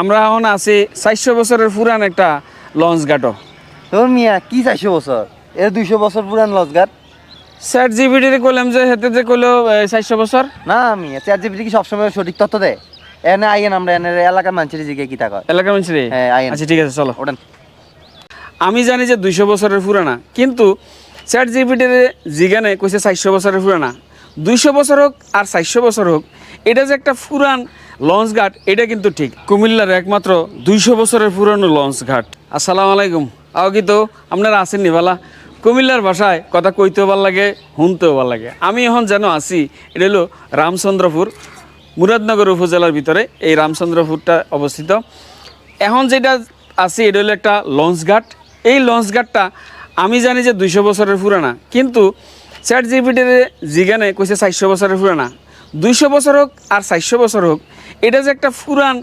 আমরা এখন আছি চারশো বছরের পুরান একটা লঞ্চ ঘাটও। তোর মিয়া কি চারশো বছর? এর দুইশো বছর পুরান লজগার স্যার জিবিডিতে কইলাম যে হেতে যে কইলো চারশো বছর? না আমি চ্যাট জিপিটি কি সবসময় সঠিক তথ্য দেয়? এনে আইয়েন আমরা এনে এলাকার মানুষের জিগে কি টাকা এলাকার মানুষ রে হ্যাঁ, আইন। আচ্ছা ঠিক আছে চলো। ওঠেন। আমি জানি যে দুইশো বছরের পুরানা কিন্তু চ্যাট জিপিটির জিগানে কইছে চারশো বছরের পুরানা। দুইশো বছর হোক আর চারশো বছর হোক এটা যে একটা পুরান লঞ্চ ঘাট, এটা কিন্তু ঠিক। কুমিল্লার একমাত্র দুইশো বছরের পুরানো লঞ্চ ঘাট। আসসালামু আলাইকুম। আও কি তো, আপনারা আছেন নিবালা কুমিল্লার ভাষায় কথা কইতেও ভালো লাগে, শুনতেও ভালো লাগে। আমি এখন যেন আছি, এটা হলো রামচন্দ্রপুর, মুরাদনগর উপজেলার ভিতরে, এই রামচন্দ্রপুরটা অবস্থিত। এখন যেটা আছে, এটা হলো একটা লঞ্চ ঘাট। এই লঞ্চ ঘাটটা আমি জানি যে দুইশো বছরের পুরানা, কিন্তু চ্যাট জিপিটির জিগানে কইছে চারশো বছরের পুরানা। দুইশো বছর হোক আর চারশো বছর হোক এটা যে একটা পুরান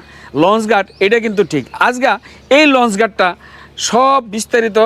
লঞ্চ গার্ড এটা কিন্তু ঠিক। আজগা এই লঞ্চ গার্ডটা সব বিস্তারিত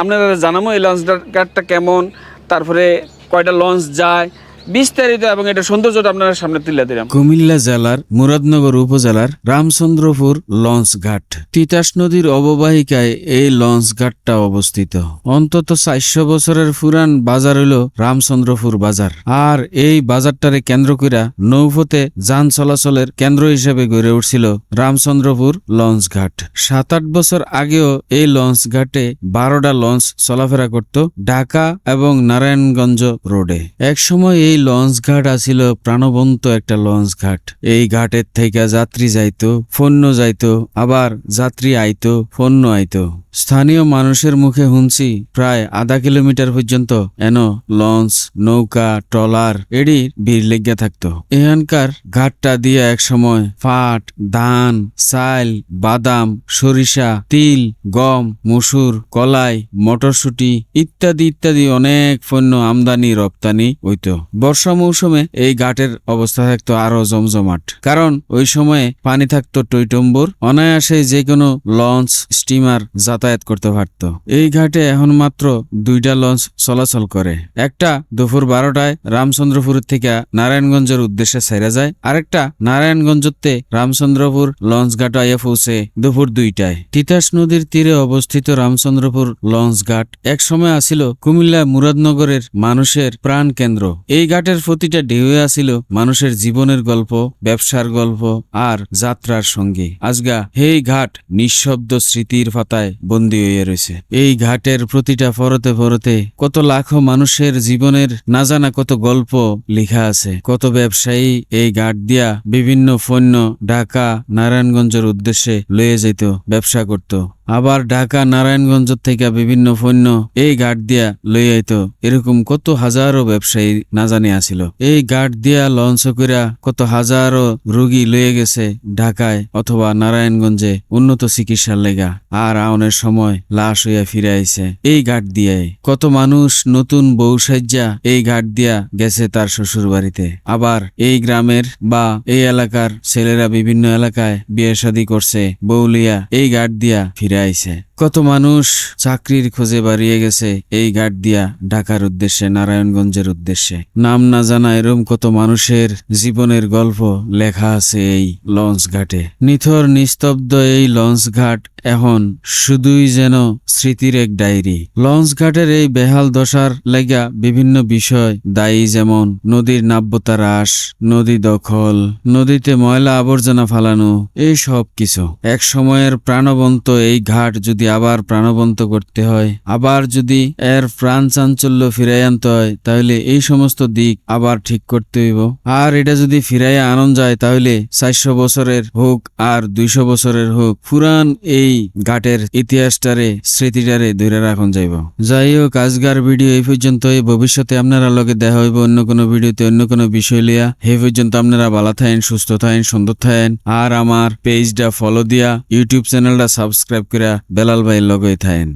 আপনারা জানাব, এই লঞ্চ গার্ডটা কেমন, তারপরে কয়টা লঞ্চ যায় বিস্তারিত এবং এটা সৌন্দর্যটা আপনার সামনে তুলে দিলাম কুমিল্লা জেলার মুরাদনগর উপজেলার রামচন্দ্রপুর লঞ্চ ঘাট। তিতাস নদীর অববাহিকায় এই লঞ্চ ঘাটটা অবস্থিত। অন্তত চারশো বছরের পুরান বাজার হইল রামচন্দ্রপুর বাজার। আর এই বাজারটারে কেন্দ্র কইরা নৌপথে যান চলাচলের কেন্দ্র হিসেবে গড়ে উঠছিল রামচন্দ্রপুর লঞ্চ ঘাট। সাত আট বছর আগেও এই লঞ্চ ঘাটে বারোটা লঞ্চ চলাফেরা করত ঢাকা এবং নারায়ণগঞ্জ রোডে। একসময় এই লঞ্চ ঘাট আছিল প্রাণবন্ত একটা লঞ্চ ঘাট। এই ঘাটের থেকে যাত্রী যাইতো, ফন্য যাইতো, আবার যাত্রী আইতো, ফন্য আইতো। স্থানীয় মানুষের মুখে শুনছি প্রায় আধা কিলোমিটার পর্যন্ত। এন লঞ্চ, নৌকা, ট্রলার এডি ভিড় লেগে থাকতো। এখানকার ঘাটটা দিয়ে এক সময় পাট ধান চাল বাদাম, সরিষা, তিল, গম, মসুর, কলাই, মটরশুটি ইত্যাদি ইত্যাদি অনেক পণ্য আমদানি রপ্তানি হইত। বর্ষা মৌসুমে এই ঘাটের অবস্থা থাকতো আরও জমজমাট। কারণ ওই সময়ে পানি থাকতো টইটম্বুর। অনায়াসে যে কোনো লঞ্চ, স্টিমার যাতায়াত করতে পারত। এই ঘাটে এখন মাত্র দুইটা লঞ্চ চলাচল করে। একটা দুপুর বারোটায় রামচন্দ্রপুর থেকে নারায়ণগঞ্জের উদ্দেশ্যে ছেড়ে যায়। আরেকটা নারায়ণগঞ্জতে রামচন্দ্রপুর লঞ্চ ঘাট আইয়া পৌঁছে দুপুর দুইটায়। তিতাস নদীর তীরে অবস্থিত রামচন্দ্রপুর লঞ্চ ঘাট এক সময় আসিল কুমিল্লা মুরাদনগরের মানুষের প্রাণ কেন্দ্র। এই ঘাটের প্রতিটা ঢেউয়ে আসিল মানুষের জীবনের গল্প, ব্যবসার গল্প আর যাত্রার সঙ্গী। আজগা এই ঘাট নিঃশব্দ স্মৃতির পাতায় বন্দী হয়ে রয়েছে এই ঘাটের প্রতিটা পরতে পরতে কত লাখো মানুষের জীবনের না জানা কত গল্প লেখা আছে। কত ব্যবসায়ী এই ঘাট দিয়া বিভিন্ন পণ্য ঢাকা, নারায়ণগঞ্জের উদ্দেশ্যে লয়ে যেত ব্যবসা করত। আবার ঢাকা, নারায়ণগঞ্জ থেকে বিভিন্ন পণ্য এই ঘাট দিয়া লই আইতো। এরকম কত হাজারো ব্যবসায়ী না জানি আসিল এই ঘাট দিয়া লঞ্চ কইরা কত হাজারো রোগী লয়ে গেছে ঢাকায় অথবা নারায়ণগঞ্জে উন্নত চিকিৎসার লেগা। আর আউনের সময় লাশ হইয়া ফিরে এই ঘাট দিয়াই কত মানুষ নতুন বউ এই ঘাট দিয়া গেছে তার শ্বশুর বাড়িতে আবার এই গ্রামের বা এই এলাকার ছেলেরা বিভিন্ন এলাকায় বিয়ে শাদী করছে বউলিয়া এই ঘাট দিয়া ফিরে আইছে। কত মানুষ চাকরির খোঁজে বাড়িয়ে গেছে এই ঘাট দিয়া ঢাকার উদ্দেশ্যে, নারায়ণগঞ্জের উদ্দেশ্যে। নাম না জানা এরম কত মানুষের জীবনের গল্প লেখা আছে এই লঞ্চ ঘাটে। নিথর নিস্তব্ধ এই লঞ্চ ঘাট এখন শুধুই যেন স্মৃতির এক ডায়েরি। লঞ্চ ঘাটের এই বেহাল দশার লেগা বিভিন্ন বিষয় দায়ী যেমন নদীর নাব্যতা হ্রাস, নদী দখল, নদীতে ময়লা আবর্জনা ফালানো, এই সব কিছু। এক সময়ের প্রাণবন্ত এই ঘাট যদি আবার প্রাণবন্ত করতে হয়। আবার যদি এর প্রাণ চাঞ্চল্য ফিরাই আনতে হয়, তাহলে এই সমস্ত দিক আবার ঠিক করতে হইব। আর এটা যদি ফিরাইয়া আনন্দ যায়, তাহলে চারশো বছরের হোক আর দুইশো বছরের হোক পুরান এই ঘাটের ইতিহাসটারে, স্মৃতিটারে ধরে রাখুন যাইব। যাই হোক আজগার ভিডিও এই পর্যন্ত ভবিষ্যতে আপনারা লগে দেখা হইব অন্য কোনো ভিডিওতে, অন্য কোনো বিষয় লিয়া এই পর্যন্ত আপনারা ভালো থাকেন, সুস্থ থাকেন, সুন্দর থাকেন। আর আমার পেজটা ফলো দিয়া ইউটিউব চ্যানেলটা সাবস্ক্রাইব করে বেলাল ভাই লগে থাকেন